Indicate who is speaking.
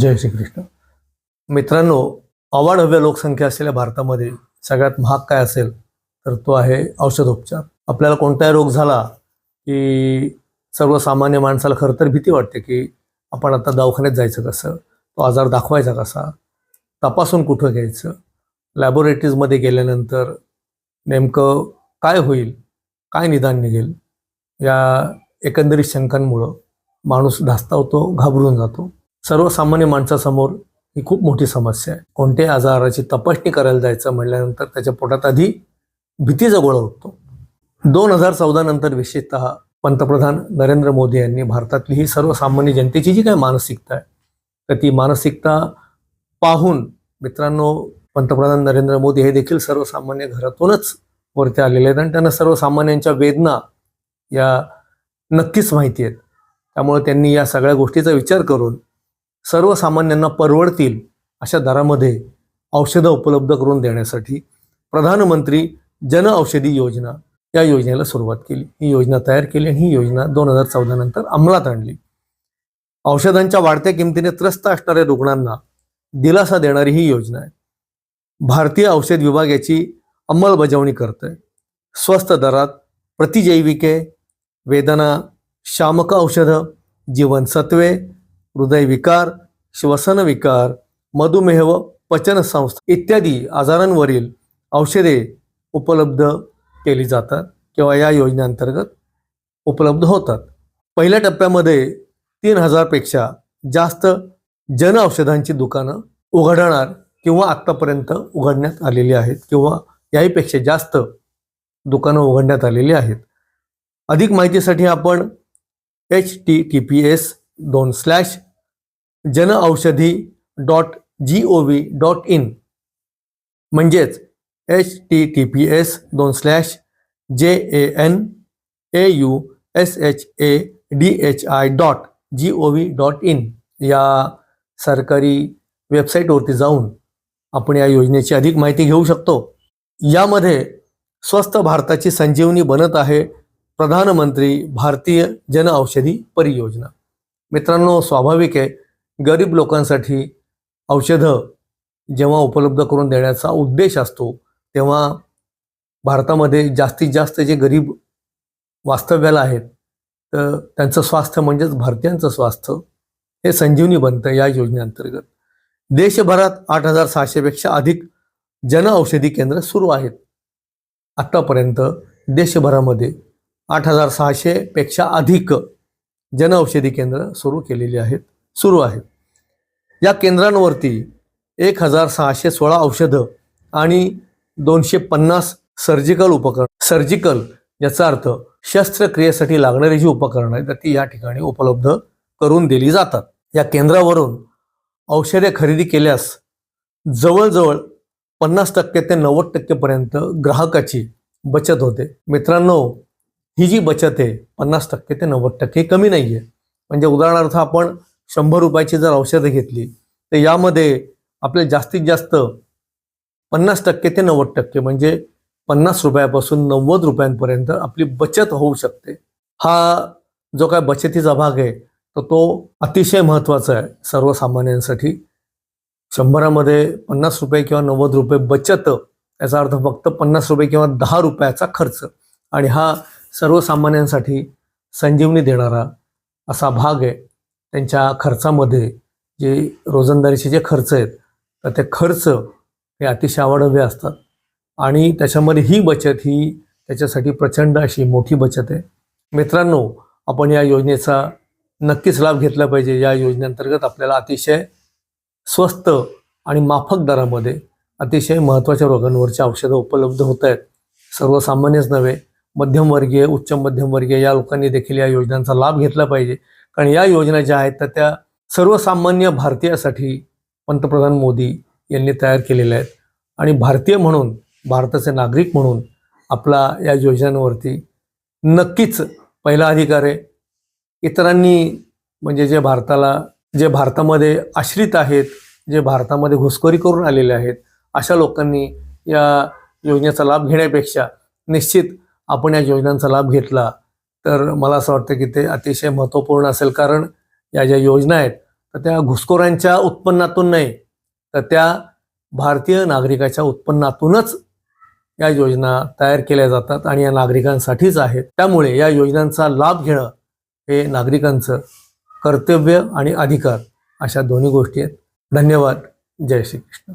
Speaker 1: जय श्रीकृष्ण. मित्रांनो अवाढव्य लोकसंख्या असलेल्या भारतामध्ये सगळ्यात महाग काय असेल तर तो आहे औषधोपचार. आपल्याला कोणताही रोग झाला की सर्वसामान्य माणसाला खरं तर भीती वाटते की आपण आता दवाखान्यात जायचं कसं तो आजार दाखवायचा कसा तपासून कुठं घ्यायचं लॅबोरेटरीजमध्ये गेल्यानंतर नेमकं काय होईल काय निदान निघेल या एकंदरीत शंकांमुळं माणूस धास्तावतो घाबरून जातो. सर्वसामान्य माणसासमोर ही खूप मोठी समस्या आहे. कोणत्याही आजाराची तपासणी करायला जायचं म्हटल्यानंतर त्याच्या पोटात आधी भीतीचा गोळा उठतो दोन हजार चौदा नंतर विशेषतः पंतप्रधान नरेंद्र मोदी यांनी भारतातली ही सर्वसामान्य जनतेची जी काय मानसिकता आहे तर ती मानसिकता पाहून मित्रांनो पंतप्रधान नरेंद्र मोदी हे देखील सर्वसामान्य घरातूनच वरती आलेले आहेत आणि त्यांना सर्वसामान्यांच्या वेदना या नक्कीच माहिती आहेत. त्यामुळे त्यांनी या सगळ्या गोष्टीचा विचार करून सर्वसामान्यांना परवडतील अशा दरामध्ये औषधं उपलब्ध करून देण्यासाठी प्रधानमंत्री जन औषधी योजना या योजनेला सुरुवात केली. ही योजना तयार केली आणि ही योजना दोन हजार चौदा नंतर अंमलात आणली. औषधांच्या वाढत्या किमतीने त्रस्त असणाऱ्या रुग्णांना दिलासा देणारी ही योजना आहे. भारतीय औषध विभाग याची अंमलबजावणी करतोय. स्वस्त दरात प्रतिजैविके वेदना शामक औषधं जीवनसत्वे हृदयविकार श्वसनविकार मधुमेह व पचन संस्था इत्यादी आजारांवरील औषधे उपलब्ध केली जातात किंवा या योजनेअंतर्गत उपलब्ध होतात. पहिल्या टप्प्यामध्ये तीन हजारपेक्षा जास्त जन औषधांची दुकानं उघडणार किंवा आत्तापर्यंत उघडण्यात आलेली आहेत किंवा याहीपेक्षा जास्त दुकानं उघडण्यात आलेली आहेत. अधिक माहितीसाठी आपण H T T P S दोन slash Janaushadhi dot G O V dot in. म्हणजेच H T T P S दोन slash J A N A U S H A D H I dot G O V dot in या सरकारी वेबसाईटवरती जाऊन आपण या योजनेची अधिक माहिती घेऊ शकतो. यामध्ये स्वस्त भारताची संजीवनी बनत आहे प्रधानमंत्री भारतीय जन औषधी परियोजना. मित्रांनो स्वाभाविक आहे गरीब लोकांसाठी औषधं जेव्हा उपलब्ध करून देण्याचा उद्देश असतो तेव्हा भारतामध्ये जास्तीत जास्त जे गरीब वास्तव्याला आहेत तर त्यांचं स्वास्थ्य म्हणजेच भारतीयांचं स्वास्थ्य हे संजीवनी बनतं या योजनेअंतर्गत. देशभरात आठ हजार सहाशेपेक्षा अधिक जनऔषधी केंद्र सुरू आहेत. आत्तापर्यंत देशभरामध्ये आठ हजार सहाशेपेक्षा अधिक जनऔषधी केंद्र सुरू केलेली आहेत सुरू आहेत. या केंद्रांवरती एक हजार सहाशे सोळा औषधं आणि दोनशे पन्नास सर्जिकल उपकरण सर्जिकल याचा अर्थ शस्त्रक्रियेसाठी लागणारी जी उपकरणं आहेत तर ती या ठिकाणी उपलब्ध करून दिली जातात. या केंद्रावरून औषधे खरेदी केल्यास जवळजवळ पन्नास टक्के ते नव्वद टक्केपर्यंत ग्राहकाची बचत होते. मित्रांनो ही जी बचत आहे पन्नास टक्के ते नव्वद टक्के कमी नाही आहे म्हणजे उदाहरणार्थ आपण शंभर रुपयाची जर औषधं घेतली तर यामध्ये आपले जास्तीत जास्त पन्नास टक्के ते नव्वद टक्के म्हणजे पन्नास रुपयापासून नव्वद रुपयांपर्यंत आपली बचत होऊ शकते. हा जो काय बचतीचा भाग आहे तर तो अतिशय महत्त्वाचा आहे सर्वसामान्यांसाठी. शंभरामध्ये पन्नास रुपये किंवा नव्वद रुपये बचत याचा अर्थ फक्त पन्नास रुपये किंवा दहा रुपयाचा खर्च. आणि हा सर्वसामान्यांसाठी संजीवनी देणारा असा भाग आहे. त्यांच्या खर्चामध्ये जे रोजंदारीचे जे खर्च आहेत तर ते खर्च हे अतिशय आवडवे असतात. आणि त्याच्यामध्ये ही बचत ही त्याच्यासाठी प्रचंड अशी मोठी बचत आहे. मित्रांनो आपण या योजनेचा नक्कीच लाभ घेतला पाहिजे. या योजनेअंतर्गत आपल्याला अतिशय स्वस्त आणि माफक दरामध्ये अतिशय महत्त्वाच्या रोगांवरची औषधं उपलब्ध होत आहेत. सर्वसामान्यच नव्हे मध्यमवर्गीय उच्च मध्यमवर्गीय या लोकांनी देखील या योजनांचा लाभ घेतला पाहिजे. कारण या योजना ज्या आहेत तर त्या सर्वसामान्य भारतीयासाठी पंतप्रधान मोदी यांनी तयार केलेल्या आहेत. आणि भारतीय म्हणून भारताचे नागरिक म्हणून आपला या योजनांवरती नक्कीच पहिला अधिकार आहे. इतरांनी म्हणजे जे भारताला जे भारतामध्ये आश्रित आहेत जे भारतामध्ये घुसखोरी करून आलेले आहेत अशा लोकांनी या योजनेचा लाभ घेण्यापेक्षा निश्चित आपण या योजनांचा लाभ घेतला तर मला असं वाटतं की ते अतिशय महत्त्वपूर्ण असेल. कारण या ज्या योजना आहेत तर त्या घुसखोरांच्या उत्पन्नातून नाही तर त्या भारतीय नागरिकाच्या उत्पन्नातूनच या योजना तयार केल्या जातात आणि या नागरिकांसाठीच आहेत. त्यामुळे या योजनांचा लाभ घेणं हे नागरिकांचं कर्तव्य आणि अधिकार अशा दोन्ही गोष्टी आहेत. धन्यवाद. जय श्री कृष्ण